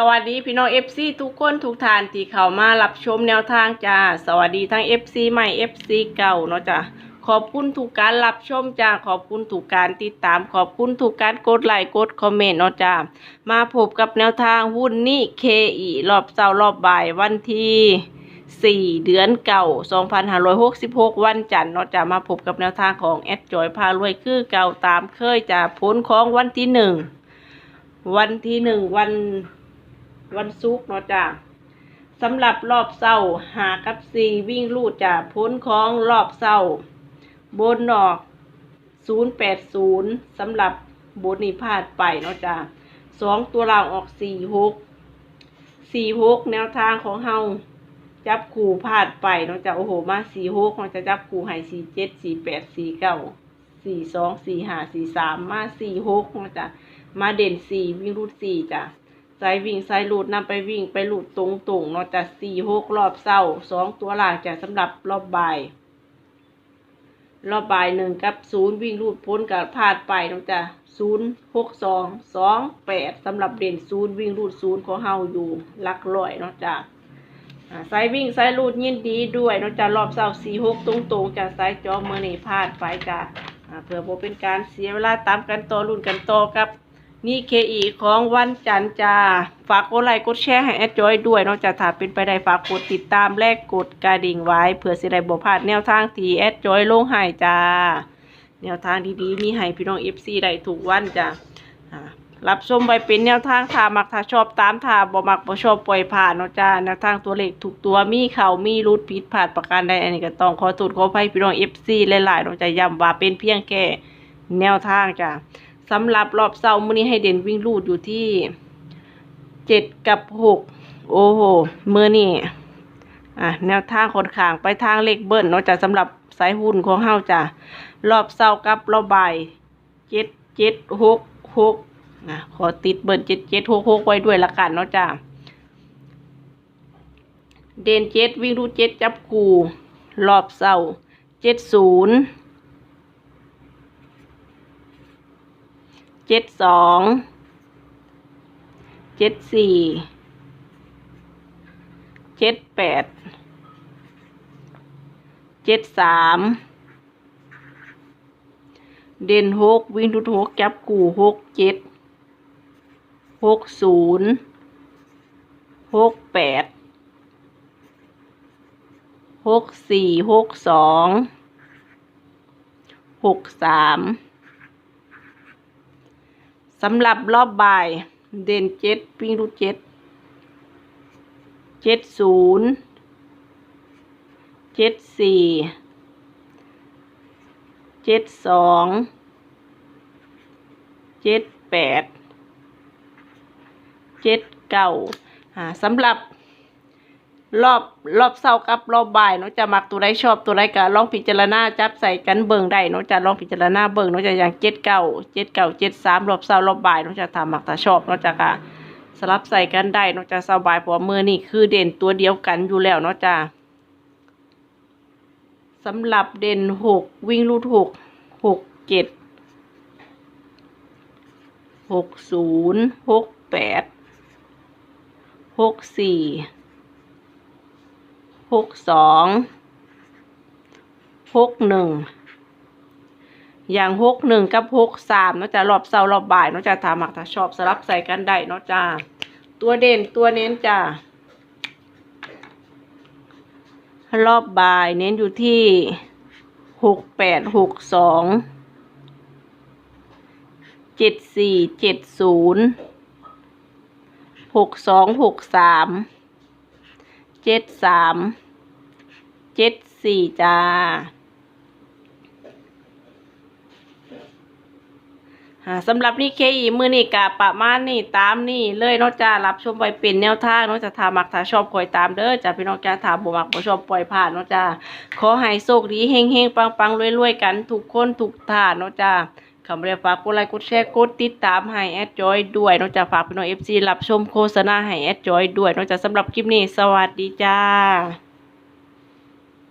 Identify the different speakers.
Speaker 1: สวัสดีพี่น้องเอฟซีทุกคนทุกทานที่เข้ามารับชมแนวทางจ้าสวัสดีทั้งเอฟซีใหม่เอฟซีเก่าเนาะจ้าขอบคุณทุกการรับชมจ้าขอบคุณทุกการติดตามขอบคุณทุกการกดไลค์กดคอมเมนต์เนาะจ้ามาพบกับแนวทางหุ้นนี่เคอีรอบเช้ารอบบ่ายวันที่ 4 เดือนเก่า 2566 วันจันทร์เนาะจ้ามาพบกับแนวทางของแอดจอยพารวยคือเก่าตามเคยจ้าผลของวันที่หนึ่งวันที่หนึ่งวัน วันศุกร์เนาะจ้าสำหรับรอบเศร้าหากับสี่วิ่งลูดจ้าพ้นของรอบเศร้า บนนอกศูนย์แปดศูนย์สำหรับบนนี่พลาดไปเนาะจ้าสองตัวล่างออกสี่หกสี่หกแนวทางของเฮาจับคู่พลาดไปเนาะจ้าโอ้โห มาสี่หกมันจะจับคู่ให้สี่เจ็ดสี่แปดสี่เก้าสี่สองสี่ห้าสี่สามมาสี่หกเนาะจ้ามาเด่นสี่วิ่งรูดสี่จ้ะ สายวิ่งสายรูดนำไปวิ่งไปรูดตรงตรงๆเนาะจ้ะสี่หกรอบเศร้าสองตัวหลังจะสำหรับรอบบ่ายรอบบ่ายหนึ่งกับศูนย์วิ่งรูดพ้นกับพลาดไปเนาะจ้ะศูนย์หกสองสองแปดสำหรับเด่นศูนย์วิ่งรูดศูนย์ของเฮาอยู่หลักร้อยเนาะจ้ะสายวิ่งสายรูดยินดีด้วยนาะจ้ะรอบเศร้าสี่หกตรงตรงๆจ้ะสายจอมือนี่พลาดไปจ้ะเพื่อโบเป็นการเสียเวลาตามกันต่อรุ่นกันต่อครับ นี่เคอีของวันจันทร์จ้าฝากกดไลค์กดแชร์ให้แอดจอยด้วยนอกจากถ้าเป็นไปได้ฝากกดติดตามและกดกระดิ่งไว้เพื่อสิได้บ่พลาดแนวทางที่แอดจอยลงให้จ้า แนวทางดีๆมีให้พี่น้อง FC ได้ทุกวันจ้ารับชมไปเป็นแนวทางถ้ามักถ้าชอบตามถ้าบ่มักบ่ชอบปล่อยผ่านเนาะจ้าแนวทางตัวเลขทุกตัวมีเข้ามีรุดผิดพลาดประการใดอันนี้ก็ต้องขอโทษขออภัยพี่น้อง FC หลายๆเนาะจ้าย้ำว่าเป็นเพียงแค่แนวทางจ้ะ สำหรับรอบเสาร์มื้อนี้ให้เด่นวิ่งลูดอยู่ที่เจ็ดกับหกโอ้โหมื้อนี้อะแนวทางคนข้างไปทางเลขเบิ้ลเนาะจ้ะสำหรับสายหุ้นของเฮาจ้ะรอบเสากับรอบบ่ายเจ็ดเจ็ดหกหกอะขอติดเบิ้ลเจ็ดเจ็ดหกหกไว้ด้วยละกันเนาะจ้ะเด่นเจ็ดวิ่งลูดเจ็ดจับกูรอบเสาเจ็ดศูนย์ เจ็ดสองเจ็ดสี่เจ็ดแปดเจ็ดสามเด่นหกวิ่งทุกหกจับกู่หกเจ็ดหกศูนย์หกแปดหกสี่หกสองหกสาม สำหรับรอบบ่าย เด่นเจ็ดวิ่งรูดเจ็ดเจ็ดศูนย์เจ็ดสี่เจ็ดสองเจ็ดแปดเจ็ดเก้าอ่าสำหรับ รอบรอบเศร้ากับรอบบ่ายเนาะจะมักตัวใดชอบตัวใดก็ลองพิจารณาจับใส่กันเบิ่งได้เนาะจะลองพิจารณาเบิ่งเนาะจะอย่างเจ็ดเก้าเจ็ดเก้าเจ็ดสามรอบเศร้ารอบบ่ายเนาะจะทำมักถ้าชอบเนาะจะก็สลับใส่กันได้เนาะจะสบายเพราะว่ามือนี่คือเด่นตัวเดียวกันอยู่แล้วเนาะจ้าสำหรับเด่นหกวิ่งรูดหกหกเจ็ดหกศูนย์หกแปดหกสี่ หกสองหกหนึ่งอย่างหกหนึ่งกับหกสามเนาะจะรอบเสาร์รอบบ่ายเนาะจะถามหากถ้าชอบสลับใส่กันได้เนาะจ้าตัวเด่นตัวเน้นจ้ารอบบ่ายเน้นอยู่ที่หกแปดหกสองเจ็ดสี่เจ็ดศูนย์หกสองหกสาม เจ็ดสามเจ็ดสี่จ้าสำหรับนี่เคอีมือนี่กะประมาณนี่ตามนี่เลยเนาะจ้ารับชมไว้เป็นแนวทางเนาะจะถามักถ้าชอบคอยตามเด้อจ้าพี่น้องจ้าถามบ่มักบ่ชอบปล่อยผ่านเนาะจ้าขอให้โชคดีเฮงเฮงปังปังรวยรวยกันทุกคนทุกท่านเนาะจ้า คำเรียกฝากกดไลค์กดแชร์กดติดตามให้แอดจอยด้วยนอกจากฝากพี่น้องเอฟซีรับชมโฆษณาให้แอดจอยด้วยนอกจากสำหรับคลิปนี้ สวัสดีจ้า